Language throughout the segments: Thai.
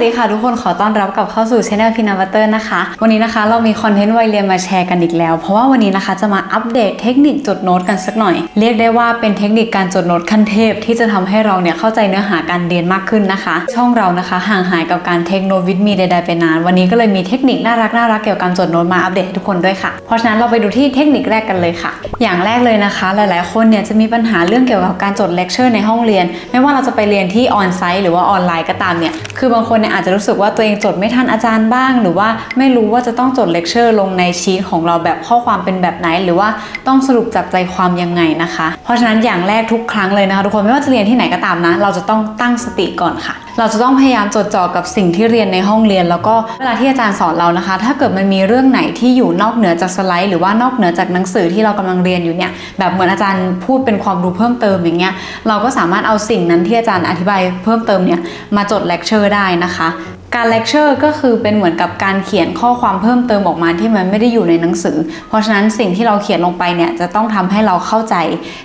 วัสดีค่ะทุกคนขอต้อนรับกลับเข้าสู่ช anel พินาวัตเตอร์นะคะ วันนี้นะคะเรามีคอนเทนต์วัยเรียนมาแชร์กันอีกแล้ว เพราะว่าวันนี้นะคะจะมาอัปเดตเทคนิคจดโน้ตกันสักหน่อย เรียกได้ว่าเป็นเทคนิคการจดโน้ตขั้นเทพ ที่จะทำให้เราเนี่ยเข้าใจเนื้อหาการเรียนมากขึ้นนะคะ ช่องเรานะคะห่างหายกับการเทคโนวิดมีใดๆไปนาน วันนี้ก็เลยมีเทคนิคน่ารักน่ารักเกี่ยวกับการจดโน้ตมาอัปเดตให้ทุกคนด้วยค่ะ เพราะฉะนั้นเราไปดูที่เทคนิคแรกกันเลยค่ะ อย่างแรกเลยนะคะ หลายๆ คนเนี่ยจะมีปัญหาเรื่องเกี่ยวกับการจดเลคเชอร์ในห้องเรียน ไม่ว่าเราจะไปเรียนที่ออนไซต์หรือว่าออนไลน์ก็ตามเนี่ย คือบางคนเนี่ยอาจจะรู้สึกว่าตัวเองจดไม่ทันอาจารย์บ้าง หรือว่าไม่รู้ว่าจะต้องจดเลคเชอร์ลงในชีตของเราแบบข้อความเป็นแบบไหน หรือว่าต้องสรุปจับใจความยังไงนะคะ เพราะฉะนั้นอย่างแรกทุกครั้งเลยนะคะทุกคนไม่ว่าจะเรียนที่ไหนก็ตามนะ เราจะต้องตั้งสติก่อนค่ะ เราจะต้องพยายามจดจ่อกับสิ่งที่เรียนในห้องเรียน แล้วก็เวลาที่อาจารย์สอนเรานะคะ ถ้าเกิดมันมีเรื่องไหนที่อยู่นอกเหนือจากสไลด์ หรือว่านอกเหนือจากหนังสือที่เรากำลังเรียนอยู่เนี่ยแบบเหมือนอาจารย์พูดเป็นความรู้เพิ่มเติมอย่างเงี้ยเราก็สามารถเอาสิ่งนั้นที่อาจารย์อธิบายเพิ่มเติมเนี่ยมาจดเลคเชอร์ได้นะคะ การเลคเชอร์ก็คือเป็นเหมือนกับการเขียนข้อความเพิ่มเติมออกมาที่มันไม่ได้อยู่ในหนังสือ เพราะฉะนั้นสิ่งที่เราเขียนลงไปเนี่ยจะต้องทำให้เราเข้าใจ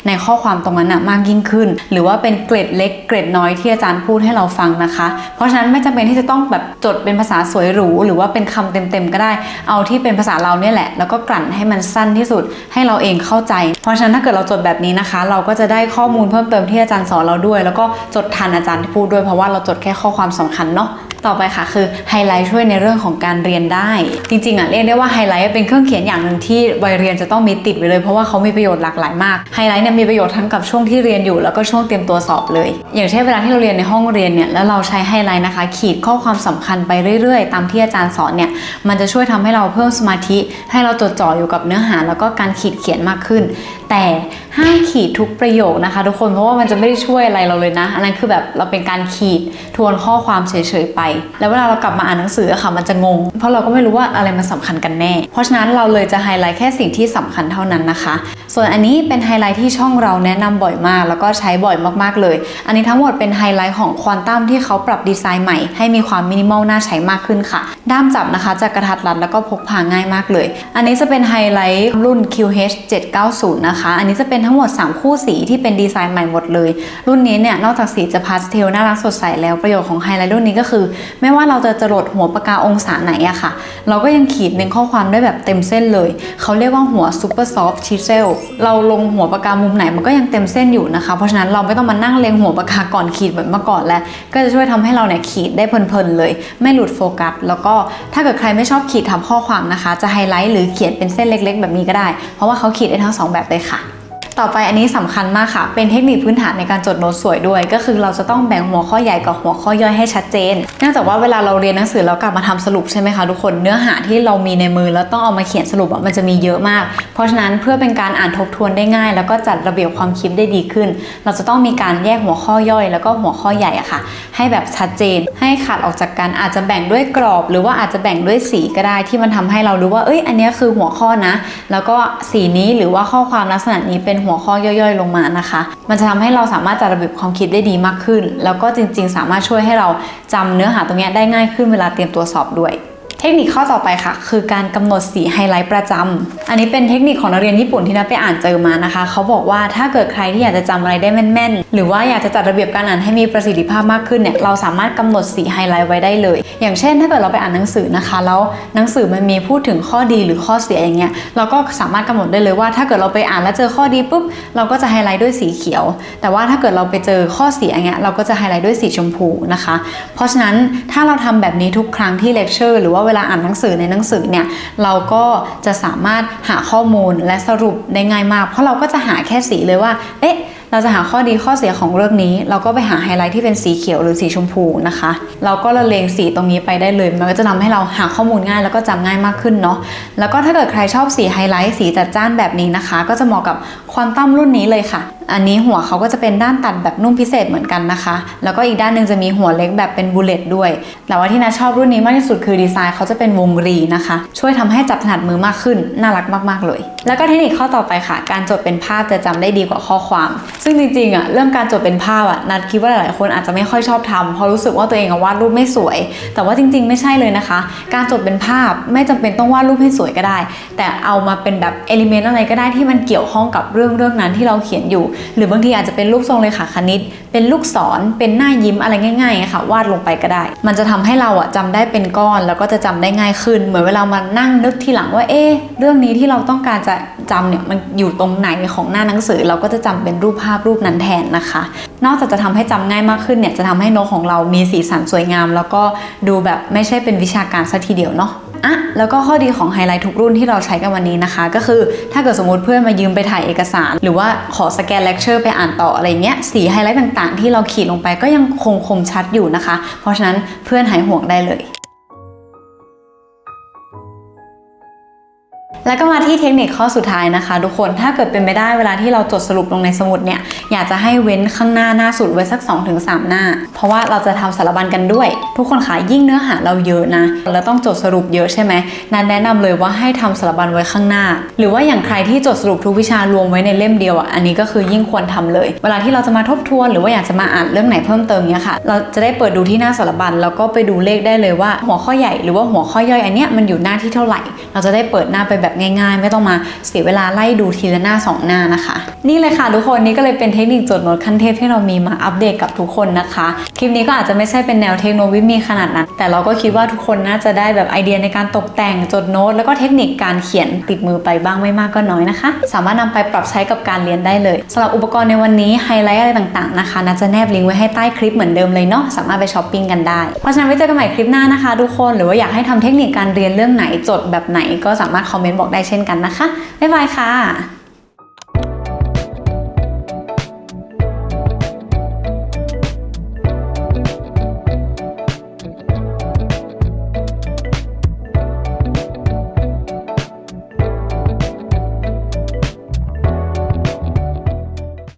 ในข้อความตรงนั้นนะมากยิ่งขึ้น หรือว่าเป็นเกร็ดเล็กเกร็ดน้อยที่อาจารย์พูดให้เราฟังนะคะ เพราะฉะนั้นไม่จำเป็นที่จะต้องแบบจดเป็นภาษาสวยหรูหรือว่าเป็นคำเต็มๆก็ได้ เอาที่เป็นภาษาเราเนี่ยแหละ แล้วก็กลั่นให้มันสั้นที่สุดให้เราเองเข้าใจ เพราะฉะนั้นถ้าเกิดเราจดแบบนี้นะคะ เราก็จะได้ข้อมูลเพิ่มเติมที่อาจารย์สอนเราด้วย แล้วก็จดทันอาจารย์ที่พูดด้วยเพราะว่าเราจดแค่ข้อความสำคัญเนาะ ต่อไปค่ะคือไฮไลท์ช่วยในเรื่องของการเรียนได้ จริงๆอะเรียกได้ว่าไฮไลท์เป็นเครื่องเขียนอย่างหนึ่งที่วัยเรียนจะต้องมีติดไว้เลยเพราะว่าเขามีประโยชน์หลากหลายมากไฮไลท์เนี่ยมีประโยชน์ทั้งกับช่วงที่เรียนอยู่ แล้วก็ช่วงเตรียมตัวสอบเลย อย่างเช่นเวลาที่เราเรียนในห้องเรียนเนี่ยแล้วเราใช้ไฮไลท์นะคะ ขีดข้อความสำคัญไปเรื่อยๆ ตามที่อาจารย์สอนเนี่ยมันจะช่วยทำให้เราเพิ่มสมาธิ ให้เราจดจ่ออยู่กับเนื้อหา แล้วก็การขีดเขียนมากขึ้นแต่ห้ามขีดทุกประโยคนะคะ ทุกคนเพราะว่ามันจะไม่ได้ช่วยอะไรเราเลยนะ อันนั้นคือแบบเราเป็นการขีดทวนข้อความเฉยๆไป แล้วเวลาเรากลับมาอ่านหนังสืออะค่ะมันจะงง เพราะเราก็ไม่รู้ว่าอะไรมันสำคัญกันแน่ เพราะฉะนั้นเราเลยจะไฮไลท์แค่สิ่งที่สำคัญเท่านั้นนะคะ ส่วนอันนี้เป็นไฮไลท์ที่ช่องเราแนะนำบ่อยมาก แล้วก็ใช้บ่อยมากๆเลย อันนี้ทั้งหมดเป็นไฮไลท์ของควอนตัมที่เขาปรับดีไซน์ใหม่ ให้มีความมินิมอลน่าใช้มากขึ้นค่ะ ด้ามจับนะคะจะกระทัดรัดแล้วก็พกพาง่ายมากเลย อันนี้จะเป็นไฮไลท์รุ่น QH 790นะคะอันนี้จะเป็นทั้งหมด 3 คู่สีที่เป็นดีไซน์ใหม่หมดเลย รุ่นนี้เนี่ยนอกจากสีจะพาสเทลน่ารักสดใสแล้วประโยชน์ของไฮไลท์รุ่นนี้ก็คือ ไม่ว่าเราจะจรดหัวปากกาองศาไหนอะค่ะ เราก็ยังขีดเน้นข้อความได้แบบเต็มเส้นเลย เขาเรียกว่าหัว Super Soft Chisel เราลงหัวปากกามุมไหนมันก็ยังเต็มเส้นอยู่นะคะ เพราะฉะนั้นเราไม่ต้องมานั่งเล็งหัวปากกาก่อนขีดแบบเมื่อก่อนแล้ว ก็จะช่วยทำให้เราเนี่ยขีดได้เพลินๆเลย ไม่หลุดโฟกัส แล้วก็ถ้าเกิดใครไม่ชอบขีดทับข้อความนะคะ จะไฮไลท์หรือเขียนเป็นเส้นเล็ก ๆ แบบนี้ก็ได้ เพราะว่าเขาขีดได้ทั้งสองแบบเลยค่ะ ต่อไปอันนี้สำคัญมากค่ะ เป็นเทคนิคพื้นฐานในการจดโน้ตสวยด้วย ก็คือเราจะต้องแบ่งหัวข้อใหญ่กับหัวข้อย่อยให้ชัดเจนเนื่องจากว่าเวลาเราเรียนหนังสือแล้วกลับมาทำสรุปใช่ไหมคะทุกคนเนื้อหาที่เรามีในมือแล้วต้องเอามาเขียนสรุปมันจะมีเยอะมาก เพราะฉะนั้นเพื่อเป็นการอ่านทบทวนได้ง่าย แล้วก็จัดระเบียบความคิดได้ดีขึ้น เราจะต้องมีการแยกหัวข้อย่อย แล้วก็หัวข้อใหญ่อะค่ะ ให้แบบชัดเจน ให้ขาดออกจากกันอาจจะแบ่งด้วยกรอบ หรือว่าอาจจะแบ่งด้วยสีก็ได้ที่มันทำให้เรารู้ว่าเอ้ยอันนี้คือหัวข้อนะ แล้วก็สีนี้หรือว่าข้อความลักษณะนี้เป็นหัวข้อย่อยๆ ลงมานะคะ มันจะทำให้เราสามารถจัดระเบียบความคิดได้ดีมากขึ้น แล้วก็จริง ๆ สามารถช่วยให้เราจำเนื้อหาตรงนี้ได้ง่ายขึ้นเวลาเตรียมตัวสอบด้วย เทคนิคข้อต่อไปค่ะ คือการกำหนดสีไฮไลท์ประจำอันนี้เป็นเทคนิคของนักเรียนญี่ปุ่นที่นับไปอ่านเจอมานะคะ เขาบอกว่าถ้าเกิดใครที่อยากจะจำอะไรได้แม่นๆ หรือว่าอยากจะจัดระเบียบการอ่านให้มีประสิทธิภาพมากขึ้นเนี่ยเราสามารถกำหนดสีไฮไลท์ไว้ได้เลย อย่างเช่น ถ้าเกิดเราไปอ่านหนังสือนะคะ แล้วหนังสือมันมีพูดถึงข้อดีหรือข้อเสียอย่างเงี้ยเราก็สามารถกำหนดได้เลยว่า ถ้าเกิดเราไปอ่านแล้วเจอข้อดีปุ๊บเราก็จะไฮไลท์ด้วยสีเขียว แต่ว่าถ้าเกิดเราไปเจอข้อเสียอย่างเงี้ยเราก็จะไฮไลท์ด้วยสีชมพูนะคะ เพราะฉะนั้นถ้าเราทำแบบนี้ทุกครั้งที่เลคเชอร์หรือว่าเวลาอ่านหนังสือในหนังสือเนี่ยเราก็จะสามารถหาข้อมูลและสรุปได้ง่ายมาก เพราะเราก็จะหาแค่สีเลยว่า เอ๊ะเราจะหาข้อดีข้อเสียของเรื่องนี้ เราก็ไปหาไฮไลท์ที่เป็นสีเขียวหรือสีชมพูนะคะ เราก็ละเลงสีตรงนี้ไปได้เลย มันก็จะทำให้เราหาข้อมูลง่ายแล้วก็จำง่ายมากขึ้นเนาะ แล้วก็ถ้าเกิดใครชอบสีไฮไลท์สีจัดจ้านแบบนี้นะคะ ก็จะเหมาะกับควอนตัมรุ่นนี้เลยค่ะ อันนี้หัวเขาก็จะเป็นด้านตัดแบบนุ่มพิเศษเหมือนกันนะคะ แล้วก็อีกด้านหนึ่งจะมีหัวเล็กแบบเป็นบูเลตด้วย แต่ว่าที่นาชอบรุ่นนี้มากที่สุดคือดีไซน์เขาจะเป็นวงรีนะคะ ช่วยทำให้จับถนัดมือมากขึ้น น่ารักมากๆเลย แล้วก็เทคนิคข้อต่อไปค่ะ การจดเป็นภาพจะจำได้ดีกว่าข้อความ ซึ่งจริงๆอะเรื่องการจดเป็นภาพอะนัดคิดว่าหลายๆคนอาจจะไม่ค่อยชอบทำเพราะรู้สึกว่าตัวเองวาดรูปไม่สวย แต่ว่าจริง ๆ ไม่ใช่เลยนะคะ การจดเป็นภาพไม่จำเป็นต้องวาดรูปให้สวยก็ได้ แต่เอามาเป็นแบบเอลิเมนต์อะไรก็ได้ที่มันเกี่ยวข้องกับเรื่องเรื่องนั้นที่เราเขียนอยู่หรือบางทีอาจจะเป็นรูปทรงเลขาคณิต เป็นลูกศรเป็นหน้ายิ้มอะไรง่ายๆอะค่ะวาดลงไปก็ได้ มันจะทำให้เราอะจำได้เป็นก้อน แล้วก็จะจำได้ง่ายขึ้น เหมือนเวลามานั่งนึกทีหลังว่าเอ๊ะเรื่องนี้ที่เราต้องการจะจำเนี่ยมันอยู่ตรงไหนของหน้าหนังสือ เราก็จะจำเป็นรูปภาพรูปนั้นแทนนะคะ นอกจากจะทำให้จำง่ายมากขึ้นเนี่ยจะทำให้โน้ตของเรามีสีสันสวยงาม แล้วก็ดูแบบไม่ใช่เป็นวิชาการซะทีเดียวเนาะ อะแล้วก็ข้อดีของไฮไลท์ทุกรุ่นที่เราใช้กันวันนี้นะคะ ก็คือถ้าเกิดสมมติเพื่อนมายืมไปถ่ายเอกสาร หรือว่าขอสแกนเลคเชอร์ไปอ่านต่ออะไรเงี้ยสีไฮไลท์ต่างๆ ที่เราขีดลงไปก็ยังคงคมชัดอยู่นะคะ เพราะฉะนั้นเพื่อนหายห่วงได้เลย แล้วก็มาที่เทคนิคข้อสุดท้ายนะคะ ทุกคนถ้าเกิดเป็นไปได้เวลาที่เราจดสรุปลงในสมุดเนี่ยอยากจะให้เว้นข้างหน้าหน้าสุดไว้สัก 2-3 หน้า เพราะว่าเราจะทำสารบัญกันด้วย ทุกคนคะยิ่งเนื้อหาเราเยอะนะเราต้องจดสรุปเยอะใช่ไหมนันแนะนำเลยว่าให้ทำสารบัญไว้ข้างหน้า หรือว่าอย่างใครที่จดสรุปทุกวิชารวมไว้ในเล่มเดียวอะอันนี้ก็คือยิ่งควรทำเลย เวลาที่เราจะมาทบทวน หรือว่าอยากจะมาอ่านเรื่องไหนเพิ่มเติมเนี่ยค่ะ เราจะได้เปิดดูที่หน้าสารบัญแล้วก็ไปดูเลขได้เลยว่าหัวข้อใหญ่หรือว่าหัวข้อย่อยอันเนี้ยมันอยู่หน้าที่เท่าไหร่ เราจะได้เปิดหน้าไปแบบง่าย ๆ ไม่ต้องมาเสียเวลาไล่ดูทีละหน้าสองหน้านะคะ นี่เลยค่ะทุกคนนี่ก็เลยเป็นเทคนิคจดโน้ตขั้นเทพที่เรามีมาอัปเดตกับทุกคนนะคะ คลิปนี้ก็อาจจะไม่ใช่เป็นแนวเทคโนโลยีมีขนาดนั้น แต่เราก็คิดว่าทุกคนน่าจะได้แบบไอเดียในการตกแต่งจดโน้ต แล้วก็เทคนิคการเขียนติดมือไปบ้างไม่มากก็น้อยนะคะ สามารถนำไปปรับใช้กับการเรียนได้เลยสำหรับอุปกรณ์ในวันนี้ไฮไลท์อะไรต่างๆนะคะน่าจะแนบลิงก์ไว้ให้ใต้คลิปเหมือนเดิมเลยเนาะสามารถไปช้อปปิ้งกันได้เพราะฉะนั้นไว้เจอกันใหม่คลิปหน้านะคะ ทุกคนหรือว่าอยากให้ทำเทคนิคการเรียนเรื่องไหนจดแบบไหนก็สามารถคอมเมนต์บอกได้เช่นกันนะคะ บ๊ายบายค่ะ